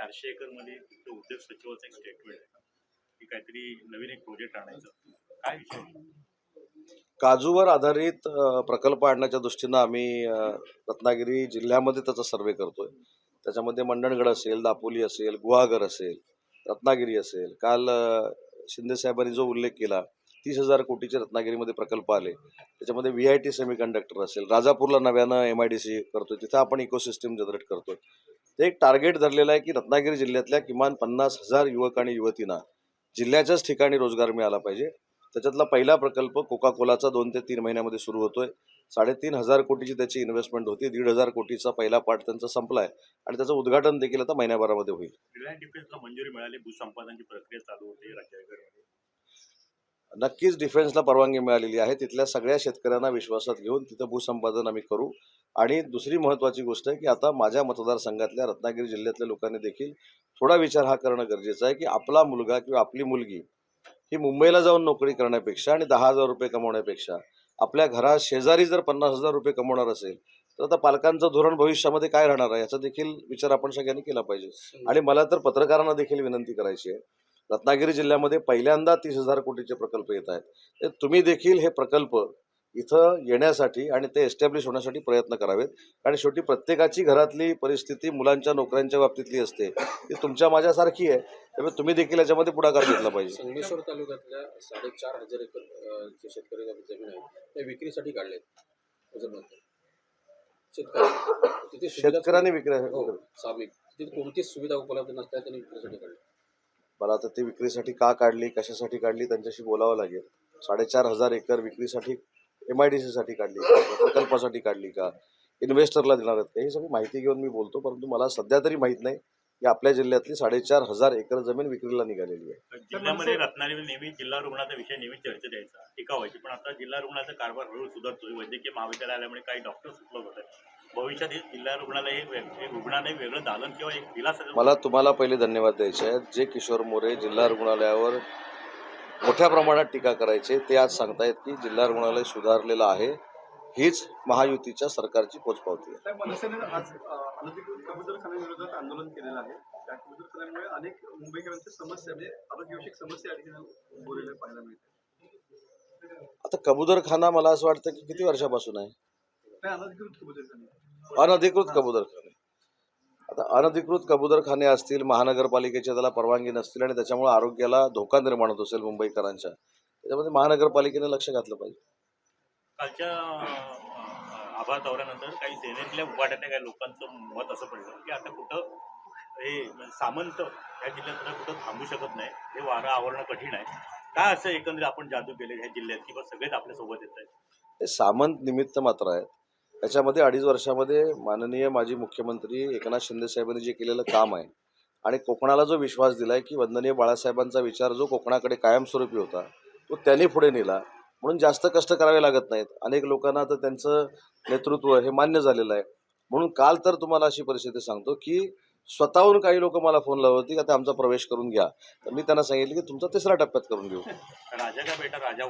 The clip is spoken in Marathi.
चारशे एकरमध्ये उद्योग सचिवाचं एक स्टेटमेंट आहे. की काहीतरी नवीन एक प्रोजेक्ट आणायचं. काय विषय? काजूवर आधारित प्रकल्प आणण्याच्या दृष्टीनं आम्ही रत्नागिरी जिल्ह्यामध्ये त्याचा सर्वे करतोय. त्याच्यामध्ये मंडणगड असेल दापोली असेल गुहागर असेल रत्नागिरी असेल. काल शिंदे साहेबांनी जो उल्लेख केला तीस हजार कोटीचे रत्नागिरीमध्ये प्रकल्प आले. त्याच्यामध्ये V I T semiconductor असेल. राजापूरला नव्यानं एम आय डी सी करतोय. तिथं आपण इकोसिस्टम जनरेट करतोय. ते एक टार्गेट धरलेलं आहे की रत्नागिरी जिल्ह्यातल्या किमान पन्नास हजार युवक आणि युवतींना जिल्ह्याच्याच ठिकाणी रोजगार मिळाला पाहिजे. त्याच्यातला पहिला प्रकल्प कोका कोलाचा दोन ते तीन महिन्यामध्ये सुरू होतोय. साडेतीन हजार कोटीची त्याची इन्व्हेस्टमेंट होती. दीड हजार कोटीचा पहिला पार्ट त्यांचा संपलाय. आणि त्याचं उद्घाटन देखील आता महिन्याभरामध्ये होईल. रिलायन्स डिफेन्सला मंजुरी मिळाली. भूसंपादनाची प्रक्रिया चालू होती. राज्याकडे नक्कीच डिफेन्सला परवानगी मिळालेली आहे. तिथल्या सगळ्या शेतकऱ्यांना विश्वासात घेऊन तिथं भूसंपादन आम्ही करू. आणि दुसरी महत्त्वाची गोष्ट आहे की आता माझ्या मतदारसंघातल्या रत्नागिरी जिल्ह्यातल्या लोकांनी देखील थोडा विचार हा करणं गरजेचं आहे की आपला मुलगा किंवा आपली मुलगी ही मुंबईला जाऊन नोकरी करण्यापेक्षा आणि दहा हजार रुपये कमवण्यापेक्षा आपल्या घरात शेजारी जर पन्नास हजार रुपये कमवणार असेल तर आता पालकांचं धोरण भविष्यामध्ये काय राहणार आहे? याचा देखील विचार आपण सगळ्यांनी केला पाहिजे. आणि मला तर पत्रकारांना देखील विनंती करायची आहे रत्नागिरी जिल्ह्यामध्ये पहिल्यांदा तीस हजार कोटीचे प्रकल्प येत आहेत. तर तुम्ही देखील हे प्रकल्प इथं येण्यासाठी आणि ते एस्टॅब्लिश होण्यासाठी प्रयत्न करावेत. कारण शेवटी प्रत्येकाची घरातली परिस्थिती मुलांच्या नोकऱ्यांच्या बाबतीतली असते. ती तुमच्या माझ्यासारखी आहे. त्यामुळे तुम्ही देखील याच्यामध्ये पुढाकार घेतला पाहिजे. संगमेश्वर तालुक्यातल्या साडेचार हजार एकर जे शेतकऱ्याच्या जमीन आहे त्या विक्रीसाठी काढलेत. शेतकऱ्यांनी विक्री हो कोणतीच सुविधा उपलब्ध नसल्या त्यांनी विक्रीसाठी काढले मला आता ती विक्रीसाठी का काढली कशासाठी काढली त्यांच्याशी बोलावं लागेल. साडेचार हजार एकर विक्रीसाठी एम आय डी सीसाठी काढली का? प्रकल्पासाठी काढली का? इन्व्हेस्टरला देणार आहेत का? ही सगळी माहिती घेऊन मी बोलतो परंतु मला सध्या तरी माहीत नाही की आपल्या जिल्ह्यातली साडेचार हजार एकर जमीन विक्रीला निघालेली आहे. जिल्ह्यामध्ये रत्नागिरी नेहमी जिल्हा रुग्णाचा विषय नेहमी चर्चेत यायचा टीका व्हायची. पण आता जिल्हा रुग्णाचा कारभार हळूहळू सुधारतोय. वैद्यकीय महाविद्यालय आल्यामुळे काही डॉक्टर्स उपलब्ध होत आहेत. भविष्यात जिल्हा रुग्णालय हे रुग्णालय वेगळं दालन किंवा एक दिलासा मला तुम्हाला पहिले धन्यवाद द्यायचे आहेत. जे किशोर मोरे जिल्हा रुग्णालयावर मोठ्या प्रमाणात टीका करायचे ते आज सांगतायत की जिल्हा रुग्णालय सुधारलेलं आहे. हीच महायुतीच्या सरकारची पोचपावती आहे. आंदोलन केलेलं अनेक मुंबईकरांच्या समस्या म्हणजे आरोग्यविषयक समस्या पाहायला आता कबुतरखाना मला असं वाटतं की किती वर्षापासून आहे? अनधिकृत कबूतरखाने आता अनधिकृत कबूतरखाने असतील महानगरपालिकेच्या त्याला परवानगी नसतील आणि त्याच्यामुळे आरोग्याला धोका निर्माण होत असेल मुंबईकरांच्या त्याच्यामध्ये महानगरपालिकेने लक्ष घातलं पाहिजे. कालच्या अं, आभार दौऱ्यानंतर काही सेनेतल्या काही लोकांचं मत असं पडलं की आता कुठं हे सामंत या जिल्ह्यात कुठं थांबू शकत नाही हे वारं आवरणं कठीण आहे. काय असं एकंदरीत आपण जादू केले ह्या जिल्ह्यात किंवा सगळेच आपल्यासोबत येत आहेत? हे सामंत निमित्त मात्र आहेत. त्याच्यामध्ये अडीच वर्षामध्ये माननीय माजी मुख्यमंत्री एकनाथ शिंदे साहेबांनी जे केलेलं काम आहे आणि कोकणाला जो विश्वास दिलाय की वंदनीय बाळासाहेबांचा विचार जो कोकणाकडे कायमस्वरूपी होता तो त्यांनी पुढे नेला. म्हणून जास्त कष्ट करावे लागत नाहीत. अनेक लोकांना तर त्यांचं नेतृत्व हे मान्य झालेलं आहे. म्हणून काल तर तुम्हाला अशी परिस्थिती सांगतो की स्वतःहून काही लोक मला फोन लावत होती की आता आमचा प्रवेश करून घ्या. तर मी त्यांना सांगितलं की तुमचा तिसऱ्या टप्प्यात करून घेऊ. राजा का बेटा राजा